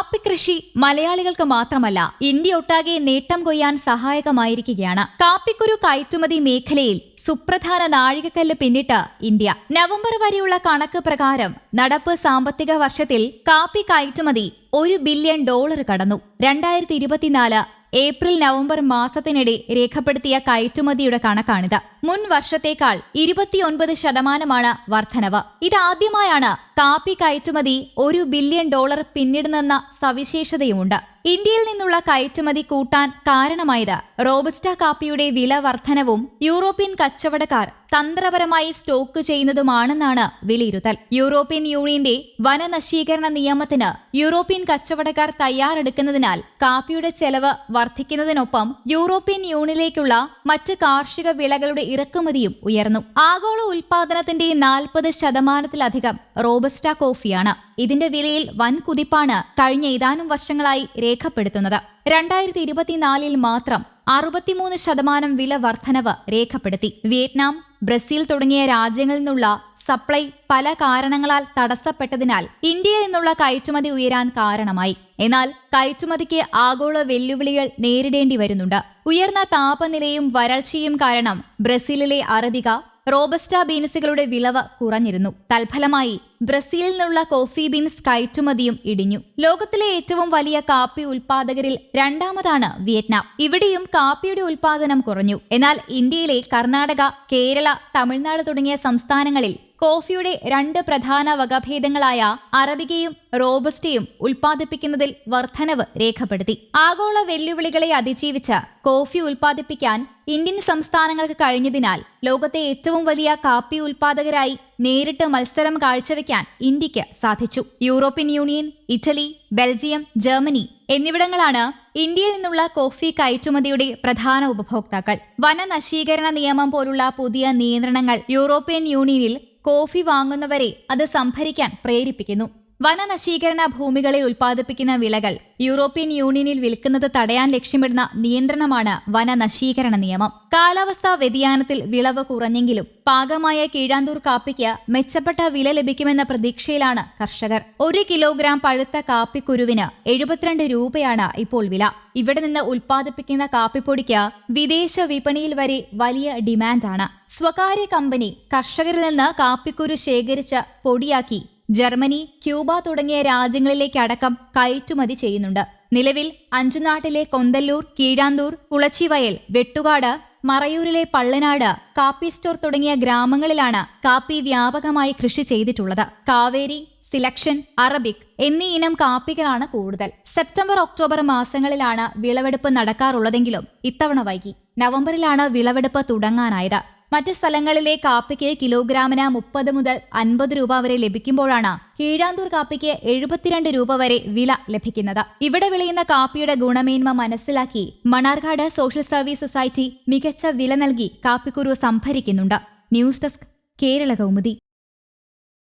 കാപ്പി കൃഷി മലയാളികൾക്ക് മാത്രമല്ല ഇന്ത്യ ഒട്ടാകെ നേട്ടം കൊയ്യാൻ സഹായകമായിരിക്കുകയാണ്. കാപ്പിക്കുരു കയറ്റുമതി മേഖലയിൽ സുപ്രധാന നാഴികക്കല്ല് പിന്നിട്ട് ഇന്ത്യ. നവംബർ വരെയുള്ള കണക്ക് പ്രകാരം നടപ്പ് സാമ്പത്തിക വർഷത്തിൽ കാപ്പി കയറ്റുമതി ഒരു ബില്യൺ ഡോളർ കടന്നു. രണ്ടായിരത്തി ഇരുപത്തിനാല് ഏപ്രിൽ നവംബർ മാസത്തിനിടെ രേഖപ്പെടുത്തിയ കയറ്റുമതിയുടെ കണക്കാണിത്. മുൻ വർഷത്തേക്കാൾ ഇരുപത്തിയൊൻപത് ശതമാനമാണ് വർധനവ്. ഇതാദ്യമായാണ് കാപ്പി കയറ്റുമതി ഒരു ബില്യൺ ഡോളർ പിന്നിടുന്നെന്ന സവിശേഷതയുമുണ്ട്. ഇന്ത്യയിൽ നിന്നുള്ള കയറ്റുമതി കൂട്ടാൻ കാരണമായത് റോബസ്റ്റ കാപ്പിയുടെ വില വർധനവും യൂറോപ്യൻ കച്ചവടക്കാർ തന്ത്രപരമായി സ്റ്റോക്ക് ചെയ്യുന്നതുമാണെന്നാണ് വിലയിരുത്തൽ. യൂറോപ്യൻ യൂണിയന്റെ വനനശീകരണ നിയമത്തിന് യൂറോപ്യൻ കച്ചവടക്കാർ തയ്യാറെടുക്കുന്നതിനാൽ കാപ്പിയുടെ ചെലവ് വർദ്ധിക്കുന്നതിനൊപ്പം യൂറോപ്യൻ യൂണിയനിലേക്കുള്ള മറ്റ് കാർഷിക വിളകളുടെ ഇറക്കുമതിയും ഉയർന്നു. ആഗോള ഉൽപാദനത്തിന്റെ നാൽപ്പത് ശതമാനത്തിലധികം റോബസ്റ്റ കോഫിയാണ്. ഇതിന്റെ വിലയിൽ വൻ കുതിപ്പാണ് കഴിഞ്ഞ ഏതാനും വർഷങ്ങളായി രേഖപ്പെടുത്തുന്നത്. രണ്ടായിരത്തി ഇരുപത്തിനാലിൽ മാത്രം അറുപത്തിമൂന്ന് ശതമാനം വില വർധനവ് രേഖപ്പെടുത്തി. വിയറ്റ്നാം ബ്രസീൽ തുടങ്ങിയ രാജ്യങ്ങളിൽ നിന്നുള്ള സപ്ലൈ പല കാരണങ്ങളാൽ തടസ്സപ്പെട്ടതിനാൽ ഇന്ത്യയിൽ നിന്നുള്ള കയറ്റുമതി ഉയരാൻ കാരണമായി. എന്നാൽ കയറ്റുമതിക്ക് ആഗോള വെല്ലുവിളികൾ നേരിടേണ്ടി വരുന്നുണ്ട്. ഉയർന്ന താപനിലയും വരൾച്ചയും കാരണം ബ്രസീലിലെ അറബിക റോബസ്റ്റ ബീൻസുകളുടെ വിളവ് കുറഞ്ഞിരുന്നു. തൽഫലമായി ബ്രസീലിൽ നിന്നുള്ള കോഫി ബീൻസ് കയറ്റുമതിയും ഇടിഞ്ഞു. ലോകത്തിലെ ഏറ്റവും വലിയ കാപ്പി ഉൽപാദകരിൽ രണ്ടാമതാണ് വിയറ്റ്നാം. ഇവിടെയും കാപ്പിയുടെ ഉൽപാദനം കുറഞ്ഞു. എന്നാൽ ഇന്ത്യയിലെ കർണാടക കേരള തമിഴ്നാട് തുടങ്ങിയ സംസ്ഥാനങ്ങളിൽ കോഫിയുടെ രണ്ട് പ്രധാന വകഭേദങ്ങളായ അറബികയും റോബസ്റ്റയും ഉൽപ്പാദിപ്പിക്കുന്നതിൽ വർധനവ് രേഖപ്പെടുത്തി. ആഗോള വെല്ലുവിളികളെ അതിജീവിച്ച് കോഫി ഉൽപ്പാദിപ്പിക്കാൻ ഇന്ത്യൻ സംസ്ഥാനങ്ങൾക്ക് കഴിഞ്ഞതിനാൽ ലോകത്തെ ഏറ്റവും വലിയ കാപ്പി ഉൽപ്പാദകരായി നേരിട്ട് മത്സരം കാഴ്ചവെക്കാൻ ഇന്ത്യയ്ക്ക് സാധിച്ചു. European union Italy Belgium Germany എന്നിവിടങ്ങളാണ് ഇന്ത്യയിൽ നിന്നുള്ള കോഫി കയറ്റുമതിയുടെ പ്രധാന ഉപഭോക്താക്കൾ. വനനശീകരണ നിയമം പോലുള്ള പുതിയ നിയന്ത്രണങ്ങൾ യൂറോപ്യൻ യൂണിയനിൽ കോഫി വാങ്ങുന്നവരെ അത് സംഭരിക്കാൻ പ്രേരിപ്പിക്കുന്നു. വനനശീകരണ ഭൂമികളിൽ ഉൽപ്പാദിപ്പിക്കുന്ന വിളകൾ യൂറോപ്യൻ യൂണിയനിൽ വിൽക്കുന്നത് തടയാൻ ലക്ഷ്യമിടുന്ന നിയന്ത്രണമാണ് വനനശീകരണ നിയമം. കാലാവസ്ഥാ വ്യതിയാനത്തിൽ വിളവ് കുറഞ്ഞെങ്കിലും പാകമായ കീഴാന്തൂർ കാപ്പിക്ക് മെച്ചപ്പെട്ട വില ലഭിക്കുമെന്ന പ്രതീക്ഷയിലാണ് കർഷകർ. ഒരു കിലോഗ്രാം പഴുത്ത കാപ്പിക്കുരുവിന് എഴുപത്തിരണ്ട് രൂപയാണ് ഇപ്പോൾ വില. ഇവിടെ നിന്ന് ഉൽപ്പാദിപ്പിക്കുന്ന കാപ്പിപ്പൊടിക്ക് വിദേശ വിപണിയിൽ വരെ വലിയ ഡിമാൻഡാണ്. സ്വകാര്യ കമ്പനി കർഷകരിൽ നിന്ന് കാപ്പിക്കുരു ശേഖരിച്ച് പൊടിയാക്കി ജർമ്മനി ക്യൂബ തുടങ്ങിയ രാജ്യങ്ങളിലേക്കടക്കം കയറ്റുമതി ചെയ്യുന്നുണ്ട്. നിലവിൽ അഞ്ചുനാട്ടിലെ കൊന്തല്ലൂർ കീഴാന്തൂർ കുളച്ചിവയൽ വെട്ടുകാട് മറയൂരിലെ പള്ളനാട് കാപ്പി സ്റ്റോർ തുടങ്ങിയ ഗ്രാമങ്ങളിലാണ് കാപ്പി വ്യാപകമായി കൃഷി ചെയ്തിട്ടുള്ളത്. കാവേരി സിലക്ഷൻ അറബിക് എന്നീ ഇനം കാപ്പികളാണ് കൂടുതൽ. സെപ്റ്റംബർ ഒക്ടോബർ മാസങ്ങളിലാണ് വിളവെടുപ്പ് നടക്കാറുള്ളതെങ്കിലും ഇത്തവണ വൈകി. നവംബറിലാണ് വിളവെടുപ്പ് തുടങ്ങാനായത്. മറ്റ് സ്ഥലങ്ങളിലെ കാപ്പിക്ക് കിലോഗ്രാമിന് മുപ്പത് മുതൽ അൻപത് രൂപ വരെ ലഭിക്കുമ്പോഴാണ് കീഴാന്തൂർ കാപ്പിക്ക് എഴുപത്തിരണ്ട് രൂപ വരെ വില ലഭിക്കുന്നത്. ഇവിടെ വിളയുന്ന കാപ്പിയുടെ ഗുണമേന്മ മനസ്സിലാക്കി മണാർക്കാട് സോഷ്യൽ സർവീസ് സൊസൈറ്റി മികച്ച വില നൽകി കാപ്പിക്കുരു സംഭരിക്കുന്നുണ്ട്. News desk Kerala Kaumudi.